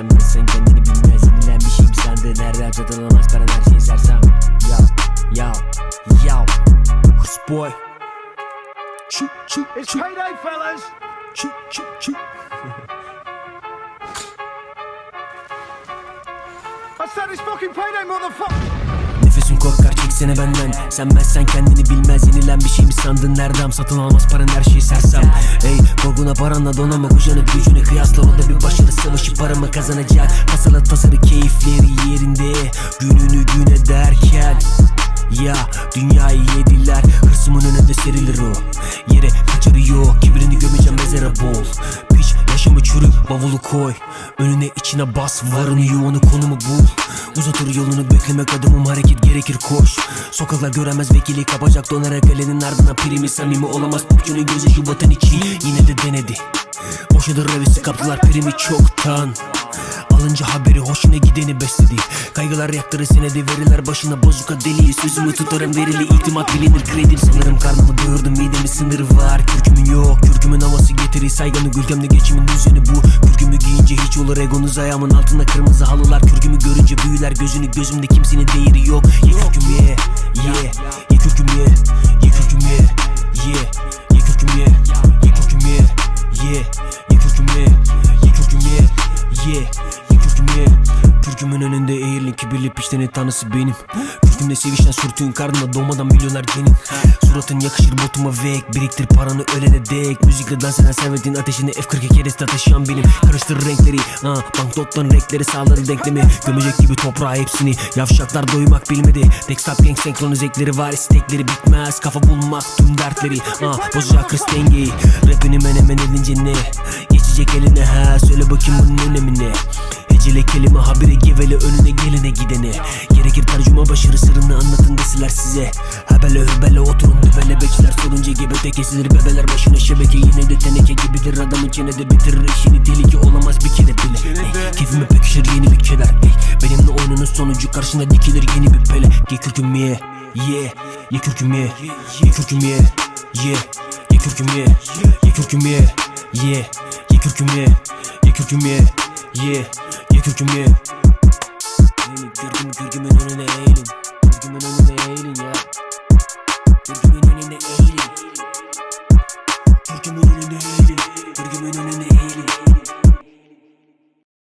Önemsemezsen kendini bilmez. Yenilen şey sende nerede? Katılamaz para her şeyi sersem. Ya ya ya. Hoş boy. Çu çu çu It's payday fellas. Çu çu çu I said it's fucking payday motherfucker. Nefesim kokar çeksene benden. Sen bensen kendini bilmez. Yenilen bir şey mi sandın? Nereden? Satın almaz paran her şeyi sersem. Ey korkuna paranla donanma kuşanıp gücünü kıyasla. O da bir başarı savaşı paramı kazanacak. Tasarla tasarı keyifleri yerinde. Gününü gün ederken ya dünyayı yediler. Hırsımın önünde serilir o. Yere kaçarı yok Kibrini gömeceğim mezara bol. Piç yaşamı çürük bavulu koy. Önüne içine bas. Varını yoğunu konumu bul Uzatır yolunu beklemek adımım hareket gerekir koş. Sokaklar göremez vekili kapacak donarak elinin ardına primi samimi olamaz. Popçunun gözü Şubat'ın içi yine de denedi. Boşadır revisi kaptılar primi çoktan. Alınca haberi hoşuna gideni besledi. Kaygılar yaktırır senedi veriler başına. Bozuka deli Sözümü tutarım verili itimat bilinir. Kredi Sanırım karnımı doyurdum midemi sınır var. Kürkümün yok. Kürkümün havası getirir Saygını gülgemde geçimin düzeni bu. Kürkümü giyince hiç olur egonuz ayağımın altında kırmızı halılar. Kürkümü görünce büyüler gözünü gözümde kimsenin değeri yok. Ye kürküm Kürkümün önünde eğrilin kibirli piçlerin tanrısı benim. Kürkümde sevişen sürtüğün karnına doğmadan milyoner genin Suratın yakışır botuma vek Biriktir paranı ölene dek. Müzikle dans eden servetin ateşini F42 kereste taşıyan benim. Karıştır renkleri ha, Banknotların renkleri sağları denklemi. Gömecek gibi toprağa hepsini Yavşaklar doymak bilmedi. Dextap gang senkronize ekleri var istekleri bitmez. Kafa bulmak tüm dertleri ha, Bozacak hırs dengeyi. Rapini menemen edince ne? Geçecek eline ha Söyle bakayım bunun önemi ne Hecele kelime habire gevele önüne gelene gidene. Gerekir tercüme başarı sırrını anlatın deseler size. Hebele hübele oturun dübele bekçiler sorunca gebete kesilir. Bebeler başına şebeke Yine de teneke gibidir. Adamın çenede bitirir işini Tehlike olamaz bir kere bile. Ey, Keyfime pekişir yeni bir keder. Ey, Benimle oyununun sonucu karşında dikilir yeni bir pele. Ye kürküm ye ye Ye kürküm ye Ye kürküm ye ye Ye kürküm ye Ye kürküm ye ye Ye kürküm ye Ye kürküm ye ye Ey köküm ye Eğilip kürküm kürkümün önüne eğilin Kürkümün önüne eğilin ya. Kürkümün önüne eğilin Kürkümün önüne eğilin Kürkümün önüne eğilin